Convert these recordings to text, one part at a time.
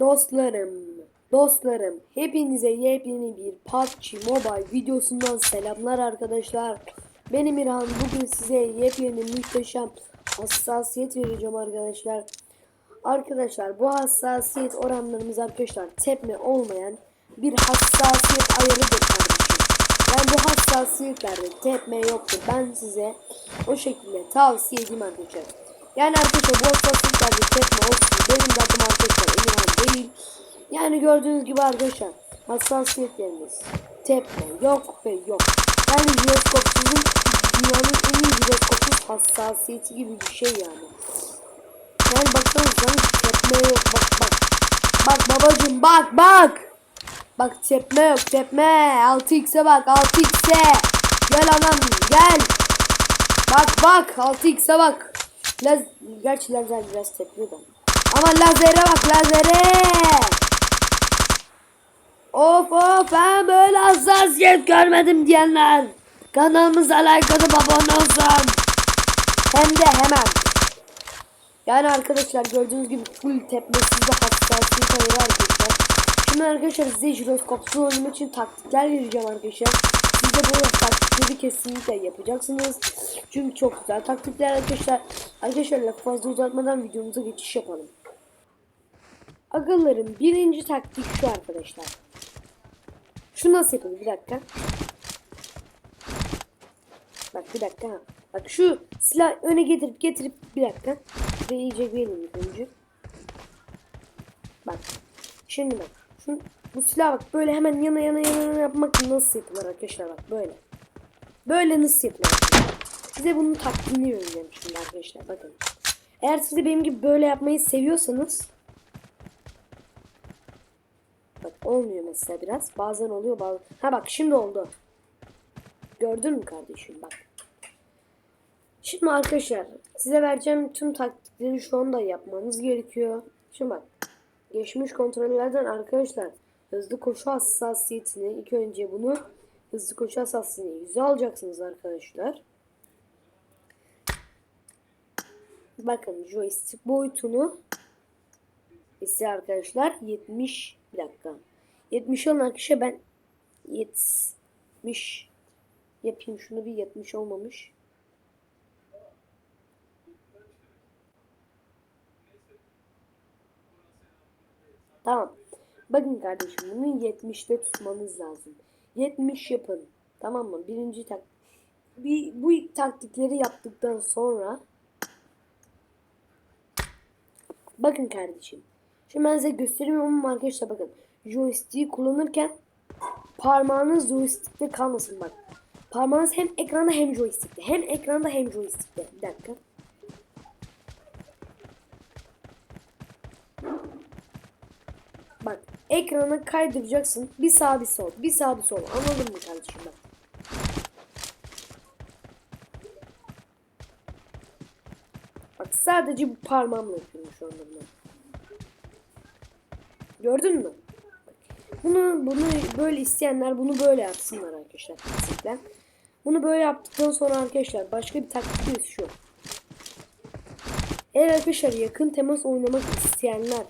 Dostlarım, dostlarım, hepinize yepyeni bir PUBG Mobile videosundan selamlar arkadaşlar. Benim İrhan, bugün size yepyeni muhteşem hassasiyet vereceğim arkadaşlar. Arkadaşlar bu hassasiyet oranlarımız arkadaşlar tepme olmayan bir hassasiyet ayarıdır kardeşim. Yani bu hassasiyetlerde tepme yoktur. Ben size o şekilde tavsiye edeyim arkadaşlar. Yani arkadaşlar bu hassasiyetlerde tepme olsun. Benim Emirhan değil. Yani gördüğünüz gibi arkadaşlar hassasiyetlerimiz tepme yok ve yok. Yani jiroskopsuzun dünyanın en iyi jiroskopsuz hassasiyeti gibi bir şey yani. Yani baksanıza tepme yok bak bak. Bak babacım bak bak. Bak tepme yok tepme. 6x'e bak 6x'e. Gel anam gel. Bak bak 6x'e bak. Laz Gerçi lazer biraz tepiyor da. Ama lazere bak lazere. Of of ben böyle hassasiyet görmedim diyenler. Kanalımıza like atıp abone olsun. Hem de hemen. Yani arkadaşlar gördüğünüz gibi full tepmesiz de hassasiyet ayırı arkadaşlar. Şimdi arkadaşlar size jiroskopsuz oynamak için taktikler vereceğim arkadaşlar. Siz de bu taktikleri kesinlikle yapacaksınız. Çünkü çok güzel taktikler arkadaşlar. Arkadaşlar lafı fazla uzatmadan videomuza geçiş yapalım. Agalarım birinci taktik şu arkadaşlar. Şu nasıl yapılır bir dakika. Bak bir dakika. Bak şu silah öne getirip getirip bir dakika. Ve iyice verin ilk önce. Bak. Şimdi bak. Şu, bu silah bak böyle hemen yana yana yana yapmak nasıl yapılır arkadaşlar bak böyle. Böyle nasıl yapılır? Size bunun taktiğini vereceğim şimdi arkadaşlar bakın. Eğer siz de benim gibi böyle yapmayı seviyorsanız Bak olmuyor mesela biraz. Bazen oluyor bazen. Ha bak şimdi oldu. Gördün mü kardeşim bak. Şimdi arkadaşlar size vereceğim tüm taktikleri şu anda yapmanız gerekiyor. Şimdi bak. Geçmiş kontrollerden arkadaşlar hızlı koşu hassasiyetini ilk önce bunu hızlı koşu hassasiyetini 100'e alacaksınız arkadaşlar. Bakın joystick boyutunu ise arkadaşlar 70 bir dakika. 70 olan arkadaşa ben 70 yapayım şunu bir 70 olmamış. Tamam. Bakın kardeşim bunu 70'te tutmanız lazım. 70 yapın. Tamam mı? Birinci tak bir, bu taktikleri yaptıktan sonra Bakın kardeşim. Şimdi ben size göstereyim ama arkadaşlar bakın. Joystick'i kullanırken parmağınız joystick'te kalmasın bak. Parmağınız hem ekranda hem joystick'te. Hem ekranda hem joystick'te. Bir dakika. Bak ekranı kaydıracaksın. Bir sağ bir sol. Bir sağ bir sol. Anladın mı kardeşim bak. Bak sadece bu parmağımla yapıyorum şu anda bunu. Gördün mü? Bunu bunu böyle isteyenler bunu böyle yapsınlar arkadaşlar. Kesinlikle. Bunu böyle yaptıktan sonra arkadaşlar başka bir taktikimiz şu. Eğer arkadaşlar yakın temas oynamak isteyenler,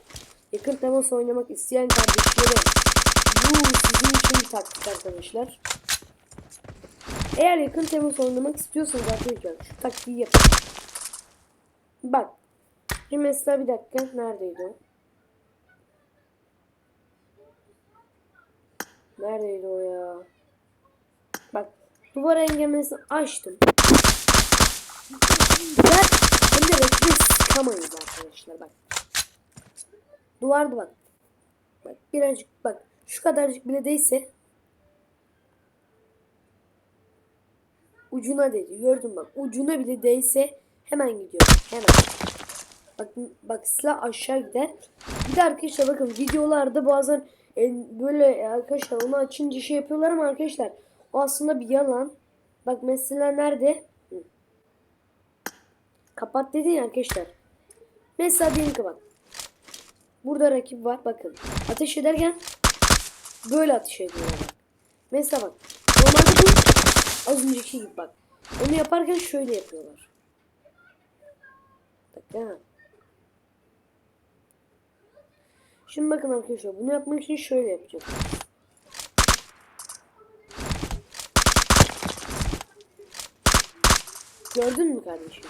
yakın temas oynamak isteyen kardeşlere bu sizin için bir taktik arkadaşlar. Eğer yakın temas oynamak istiyorsanız arkadaşlar şu taktiği yapın. Bak. Şimdi mesela bir dakika neredeydi o? Neredeydi o ya? Bak duvar engellemesini açtım. Ve hem de refleks sıkamayız arkadaşlar bak. Duvarda bak. Bak birazcık bak. Şu kadarcık bile değse ucuna dedi. Gördün bak. Ucuna bile değse hemen gidiyor. Hemen. Bak bak silah aşağı gider. Bir de arkadaşlar bakın videolarda bazen e, böyle arkadaşlar onu açınca şey yapıyorlar ama arkadaşlar o aslında bir yalan. Bak mesela nerede? Kapat dedin ya arkadaşlar. Mesela diyelim ki bak. Burada rakip var bakın. Ateş ederken böyle ateş ediyorlar. Mesela bak. Normalde bu az önceki gibi bak. Onu yaparken şöyle yapıyorlar. Bak ha. Şimdi bakın arkadaşlar bunu yapmak için şöyle yapacağım. Gördün mü kardeşim?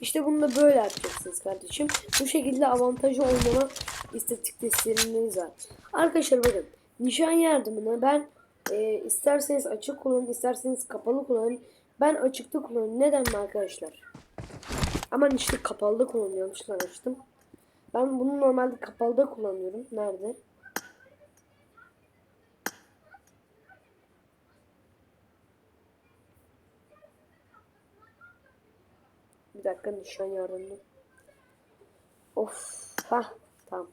İşte bunu da böyle yapacaksınız kardeşim. Bu şekilde avantajı oynama istatistikleriniz var. Arkadaşlar bakın nişan yardımını ben e, isterseniz açık kullanın isterseniz kapalı kullanın. Ben açıkta kullanıyorum. Neden mi arkadaşlar? Aman işte kapalıda kullanıyorum. Yanlışlıkla açtım. Ben bunu normalde kapalıda kullanıyorum. Nerede? Bir dakika nişan yardımını. Of. Ha tamam.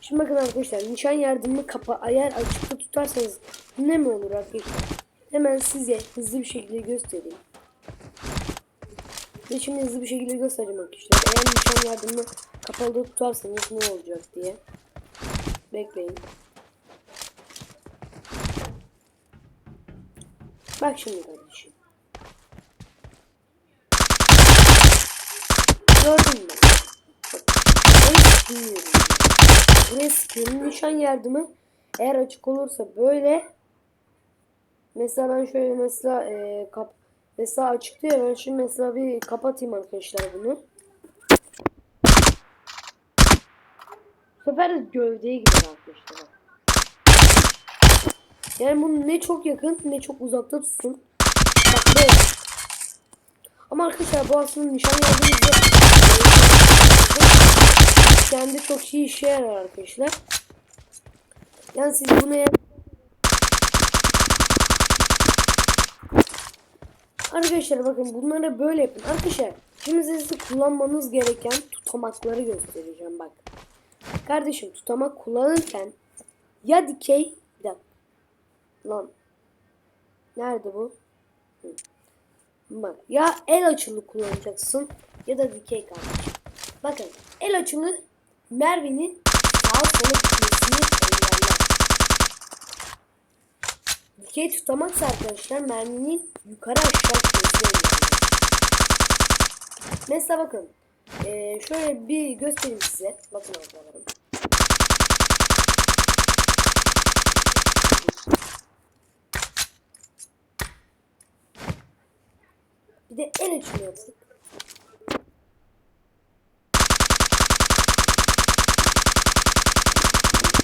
Şimdi bakın arkadaşlar nişan yardımını kapa eğer açıkta tutarsanız ne mi olur arkadaşlar? Hemen size hızlı bir şekilde göstereyim. Ve şimdi hızlı bir şekilde göstereceğim arkadaşlar. Eğer nişan yardımını kapalı tutarsanız ne olacak diye. Bekleyin. Bak şimdi kardeşim. Gördün mü? Bak, bilmiyorum. Nişan yardımı eğer açık olursa böyle mesela ben şöyle mesela e, kap mesela açıktı ya ben şimdi mesela bir kapatayım arkadaşlar bunu. Sefer de gövdeye gider arkadaşlar. Yani bunu ne çok yakın ne çok uzakta tutsun. Bak böyle. Ama arkadaşlar bu aslında nişan yardımıyla kendi çok iyi işe yarar arkadaşlar. Yani siz bunu eğer Arkadaşlar bakın bunları böyle yapın. Arkadaşlar şimdi size kullanmanız gereken tutamakları göstereceğim bak. Kardeşim tutamak kullanırken ya dikey bir. Lan. Nerede bu? Hı. Bak ya el açılı kullanacaksın ya da dikey kardeşim. Bakın el açılı Merve'nin sağa sola gitmesini engeller. Dikey tutamaksa arkadaşlar merminin yukarı aşağı gitmesini engeller. Mesela bakın ee, şöyle bir göstereyim size. Bakın arkadaşlarım. Bir de el açımı yaptık.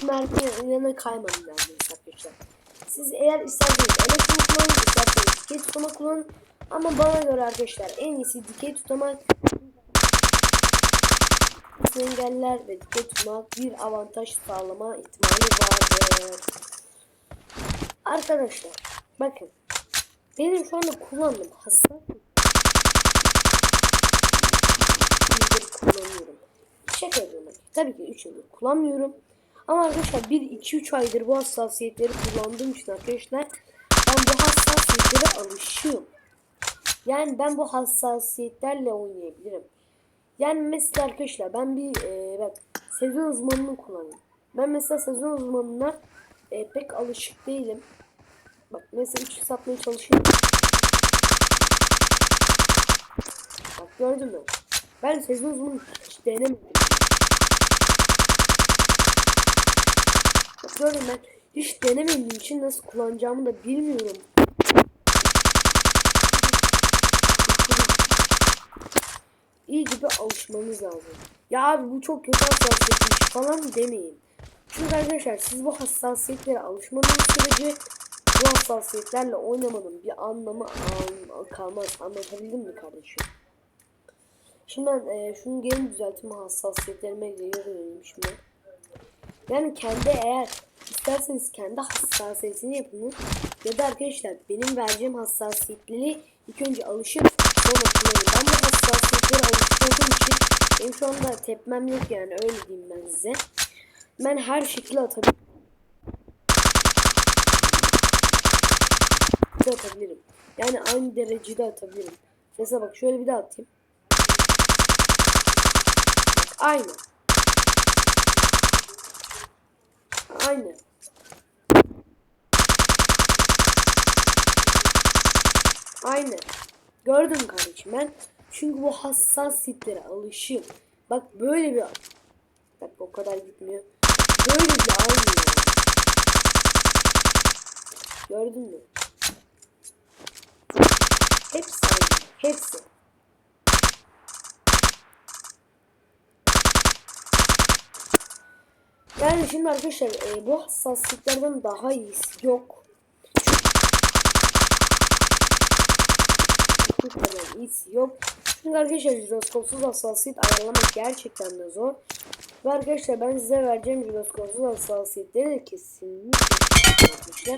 Merdiven yanına kaymadım neredeyse arkadaşlar. Siz eğer isterseniz el açımı kullanın, isterseniz dikey tutama kullanın. Ama bana göre arkadaşlar en iyisi dikey tutamak engeller ve tutmak bir avantaj sağlama ihtimali vardır. Arkadaşlar bakın benim şu anda kullandığım hassas kullanıyorum. Şaka yapıyorum. Tabii ki 3 yıldır kullanmıyorum. Ama arkadaşlar 1-2-3 aydır bu hassasiyetleri kullandığım için arkadaşlar ben bu hassasiyetlere alışığım. Yani ben bu hassasiyetlerle oynayabilirim. Yani mesela arkadaşlar ben bir e, bak sezon uzmanını kullanıyorum. Ben mesela sezon uzmanına e, pek alışık değilim. Bak mesela 3 satmaya çalışıyorum. Bak gördün mü? Ben sezon uzmanı hiç denemedim. Bak gördün ben hiç denemediğim için nasıl kullanacağımı da bilmiyorum. İyice bir alışmanız lazım. Ya abi bu çok kötü hassasiyetmiş falan demeyin. Çünkü arkadaşlar siz bu hassasiyetlere alışmanız sürece bu hassasiyetlerle oynamanın bir anlamı an, kalmaz. Anlatabildim mi kardeşim? Şimdi ben e, şunu geri düzeltme hassasiyetlerime döneyim şimdi. Yani kendi eğer isterseniz kendi hassasiyetini yapın. Ya da arkadaşlar benim vereceğim hassasiyetleri ilk önce alışıp sonra kullanın. Ben benim şu anda tepmem yok yani öyle diyeyim ben size. Ben her şekilde atabilirim. atabilirim. Yani aynı derecede atabilirim. Mesela bak şöyle bir daha atayım. Bak aynı. Aynı. Aynı. Gördün kardeşim ben. Çünkü bu hassas setlere alışım. Bak böyle bir... Bak o kadar gitmiyor. Böyle bir almıyor. Gördün mü? Hepsi. Hepsi. Yani şimdi arkadaşlar e, bu hassaslıklardan daha iyisi yok. Bu kadar iyisi yok. Çünkü arkadaşlar jiroskopsuz hassasiyet ayarlamak gerçekten de zor. Ve arkadaşlar ben size vereceğim jiroskopsuz hassasiyetleri de kesinlikle.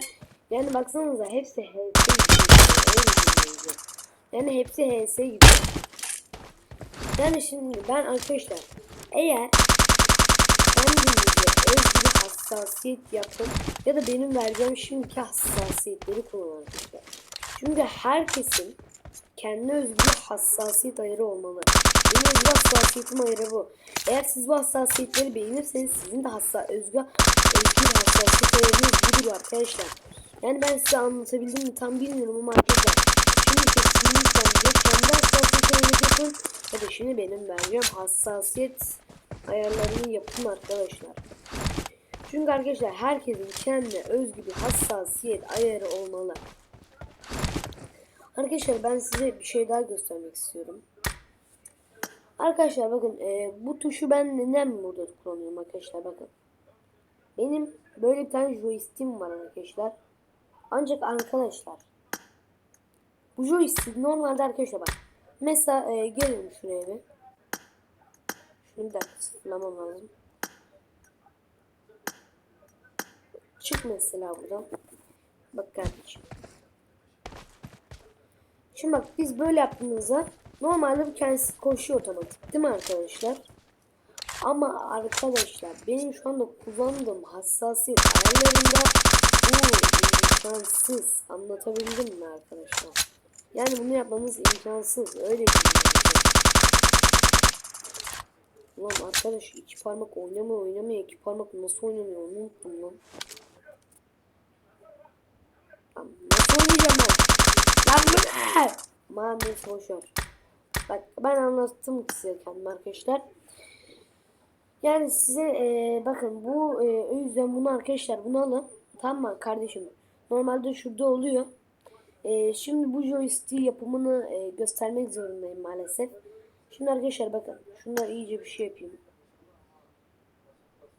Yani baksanıza hepsi HS gibi. Yani hepsi HS gibi. Yani şimdi ben arkadaşlar eğer kendinize özgü bir hassasiyet yapın ya da benim vereceğim şimdiki hassasiyetleri kullanın arkadaşlar. Çünkü herkesin kendine özgü hassasiyet ayarı olmalı. Benim özgü hassasiyetim ayarı bu. Eğer siz bu hassasiyetleri beğenirseniz sizin de hassa özgü, özgü hassasiyet ayarınız budur arkadaşlar. Yani ben size anlatabildim mi tam bilmiyorum ama arkadaşlar şimdi kesinlikle kendi hassasiyet ayarını yapın ya da şimdi benim vereceğim hassasiyet ayarlarını yapın arkadaşlar. Çünkü arkadaşlar herkesin kendine özgü bir hassasiyet ayarı olmalı. Arkadaşlar ben size bir şey daha göstermek istiyorum. Arkadaşlar bakın e, bu tuşu ben neden burada kullanıyorum arkadaşlar bakın. Benim böyle bir tane joystick'im var arkadaşlar. Ancak arkadaşlar bu joystick normalde arkadaşlar bak. Mesela e, gelin şuraya bir. Şunu bir dakika sıfırlamam lazım. Çık mesela buradan. Bak kardeşim. Şimdi bak biz böyle yaptığımızda normalde bu kendisi koşuyor otomatik değil mi arkadaşlar? Ama arkadaşlar benim şu anda kullandığım hassasiyet ayarlarında bu imkansız. Anlatabildim mi arkadaşlar? Yani bunu yapmanız imkansız. Öyle diyeyim. Ulan arkadaş iki parmak oynamıyor oynamıyor. iki parmak nasıl oynanıyor onu unuttum. Lan nasıl oynayacağım ben? Lan neyse boşver. Bak ben anlattım size kendim arkadaşlar. Yani size e, bakın bu e, o yüzden bunu arkadaşlar bunu alın. Tamam mı kardeşim? Normalde şurada oluyor. E, şimdi bu joystick yapımını e, göstermek zorundayım maalesef. Şimdi arkadaşlar bakın. Şunlar iyice bir şey yapayım.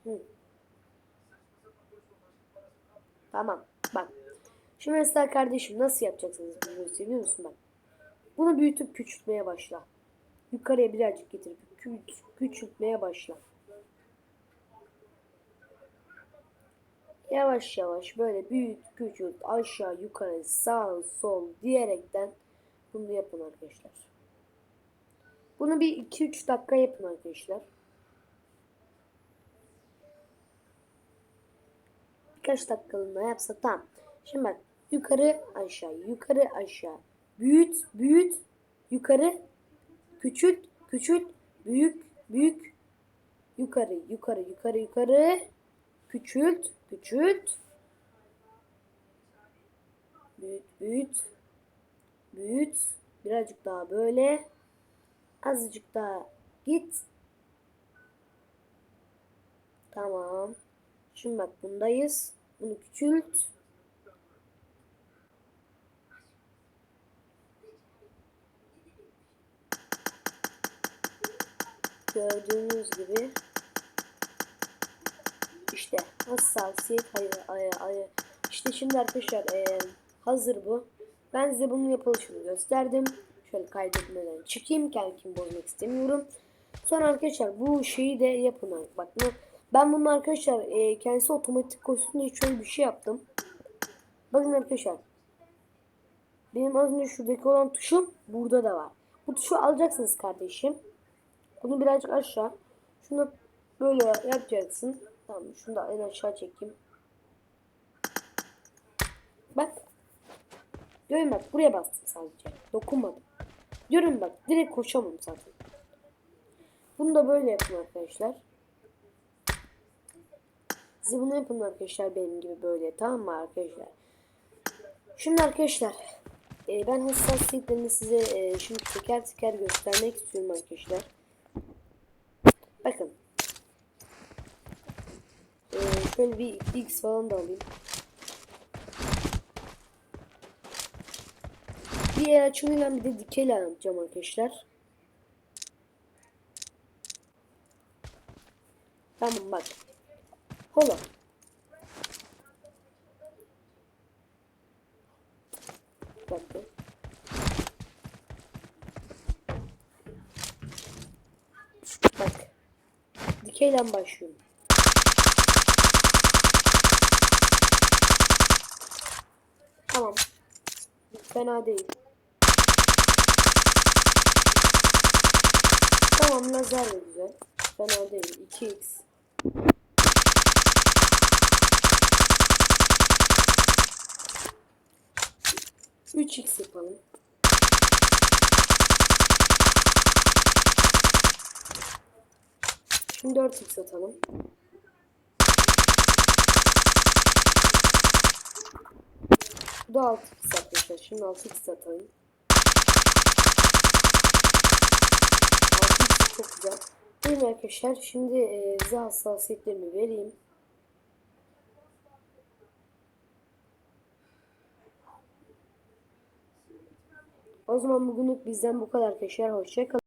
Hı. Tamam. Bak. Şimdi mesela kardeşim nasıl yapacaksınız bu joystick'i biliyor musun bak. Bunu büyütüp küçültmeye başla. Yukarıya birazcık getirip küç küçültmeye başla. Yavaş yavaş böyle büyük küçült aşağı yukarı sağ sol diyerekten bunu yapın arkadaşlar. Bunu bir 2-3 dakika yapın arkadaşlar. Birkaç dakikalığına yapsa tamam. Şimdi bak yukarı aşağı yukarı aşağı büyüt büyüt. Yukarı. Küçült küçült. Büyük büyük. Yukarı yukarı yukarı yukarı. Küçült küçült. Büyüt büyüt. Büyüt. Birazcık daha böyle. Azıcık daha git. Tamam. Şimdi bak bundayız. Bunu küçült gördüğünüz gibi işte hassasiyet hayır hayır hayır işte şimdi arkadaşlar e, hazır bu. Ben size bunun yapılışını gösterdim. Şöyle kaydetmeden çıkayım kendimi bozmak istemiyorum. Sonra arkadaşlar bu şeyi de yapın bak ben bunun arkadaşlar e, kendisi otomatik koşsun diye şöyle bir şey yaptım. Bakın arkadaşlar. Benim az önce şuradaki olan tuşum burada da var. Bu tuşu alacaksınız kardeşim bunu birazcık aşağı. Şunu böyle yapacaksın. Tamam şunu da en aşağı çekeyim. Bak. Görün bak buraya bastım sadece. Dokunmadım. Görün bak direkt koşamam zaten. Bunu da böyle yapın arkadaşlar. Siz bunu yapın arkadaşlar benim gibi böyle tamam mı arkadaşlar? Şimdi arkadaşlar e, ben hassasiyetlerini size e, şimdi teker teker göstermek istiyorum arkadaşlar. Bakın. Ee, şöyle bir X falan da alayım. bir el açımıyla bir de dikeyle anlatacağım arkadaşlar. Tamam bak. Hola. Bak. be. Bak. Dikeyle başlıyorum. Tamam. Fena değil. Tamam lazer de güzel. Fena değil. 2x. Üç x yapalım. Şimdi 4x atalım. Bu da 6x arkadaşlar. Şimdi 6x atalım. 6x çok güzel. Mi arkadaşlar? Şimdi e, size hassasiyetlerimi vereyim. O zaman bugünlük bizden bu kadar arkadaşlar. Hoşçakalın.